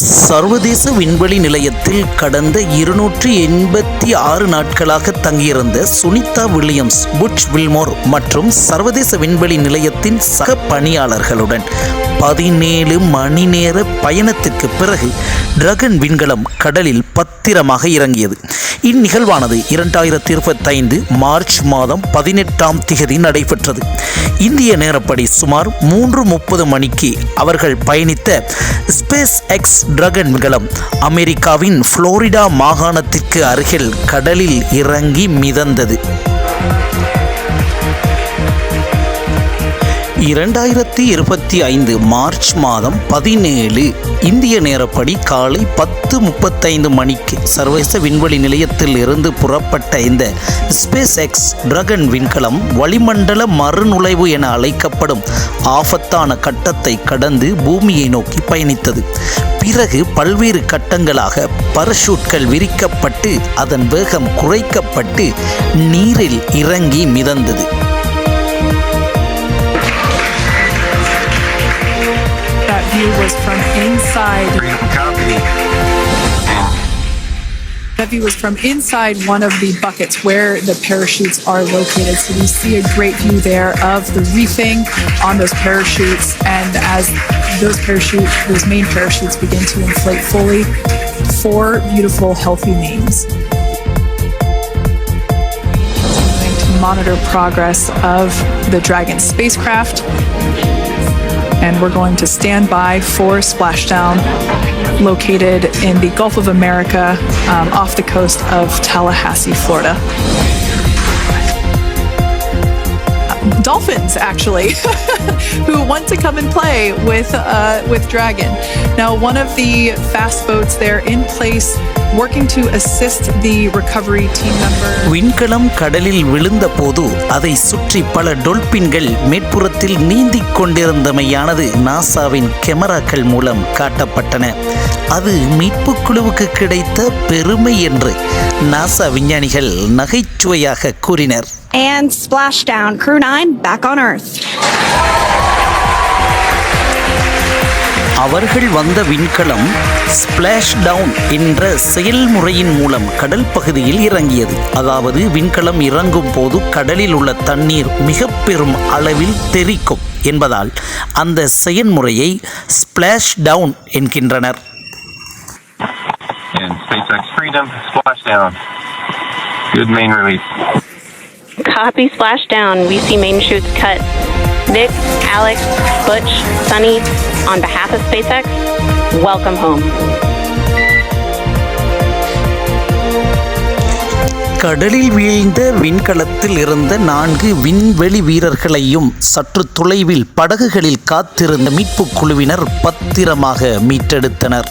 சர்வதேச விண்வெளி நிலையத்தில் கடந்த இருநூற்றி எண்பத்தி ஆறு நாட்களாக தங்கியிருந்த சுனிதா வில்லியம்ஸ் புட்ச் வில்மோர் மற்றும் சர்வதேச விண்வெளி நிலையத்தின் சக பணியாளர்களுடன் பதினேழு மணி நேர பயணத்திற்கு பிறகு டிரகன் விண்கலம் கடலில் பத்திரமாக இறங்கியது. இந்நிகழ்வானது இரண்டாயிரத்தி இருபத்தைந்து மார்ச் மாதம் பதினெட்டாம் திகதி நடைபெற்றது. இந்திய நேரப்படி சுமார் மூன்று முப்பது மணிக்கு அவர்கள் பயணித்த ஸ்பேஸ் எக்ஸ் டிரகன் விண்கலம் அமெரிக்காவின் புளோரிடா மாகாணத்திற்கு அருகில் கடலில் இறங்கி மிதந்தது. இரண்டாயிரத்தி இருபத்தி ஐந்து மார்ச் மாதம் பதினேழு. இந்திய நேரப்படி காலை பத்து முப்பத்தைந்து மணிக்கு சர்வதேச விண்வெளி நிலையத்தில் இருந்து புறப்பட்ட இந்த ஸ்பேஸ் எக்ஸ் டிரகன் விண்கலம் வளிமண்டல மறுநுழைவு என அழைக்கப்படும் ஆபத்தான கட்டத்தை கடந்து பூமியை நோக்கி பயணித்தது. பிறகு பல்வேறு கட்டங்களாக பரஷூட்கள் விரிக்கப்பட்டு அதன் வேகம் குறைக்கப்பட்டு நீரில் இறங்கி மிதந்தது. View was from inside one of the buckets where the parachutes are located. So we see a great view there of the reefing on those parachutes. And as those parachute, those main parachutes begin to inflate fully, four beautiful, healthy names. Monitor progress of the Dragon spacecraft. And we're going to stand by for splashdown located in the Gulf of America um, off the coast of Tallahassee, Florida. Dolphins, actually, who want to come and play with uh, with Dragon. Now, one of the fast boats there in place, working to assist the recovery team member. விண்கலம் கடலில் விழுந்தபோது அதை சுற்றி பல டொல்பின்கள் மேற்புறத்தில் நீந்திக் கொண்டிருந்தமையானது நாசாவின் கேமராக்கள் மூலம் காட்டப்பட்டன அது மீட்புக் குழுவுக்கு கிடைத்த பெருமை என்று நாசா விஞ்ஞானிகள் நகைச்சுவையாக கூறினர் And splashdown. Crew 9 back on Earth. அவர்கள் வந்த விண்கலம் ஸ்பிளாஷ் டவுன் என்ற செயல்முறையின் மூலம் கடல் பகுதியில் இறங்கியது அதாவது விண்கலம் இறங்கும் போது கடலில் உள்ள தண்ணீர் மிக பெரும் அளவில் தெறிக்கும் என்பதால் அந்த செயல்முறையை ஸ்பிளாஷ் டவுன் என்கின்றனர் And SpaceX Freedom, splashdown. Good main release. Copy splash down. We see main shoots cut. Nick, Alex, Butch, Sunny, on behalf of SpaceX, welcome home. கடலில் வீழ்ந்த விண்கலத்தில் இருந்த நான்கு விண்வெளி வீரர்களையும் சற்று தொலைவில் படகுகளில் காத்திருந்த மீட்புக் குழுவினர் பத்திரமாக மீட்டெடுத்தனர்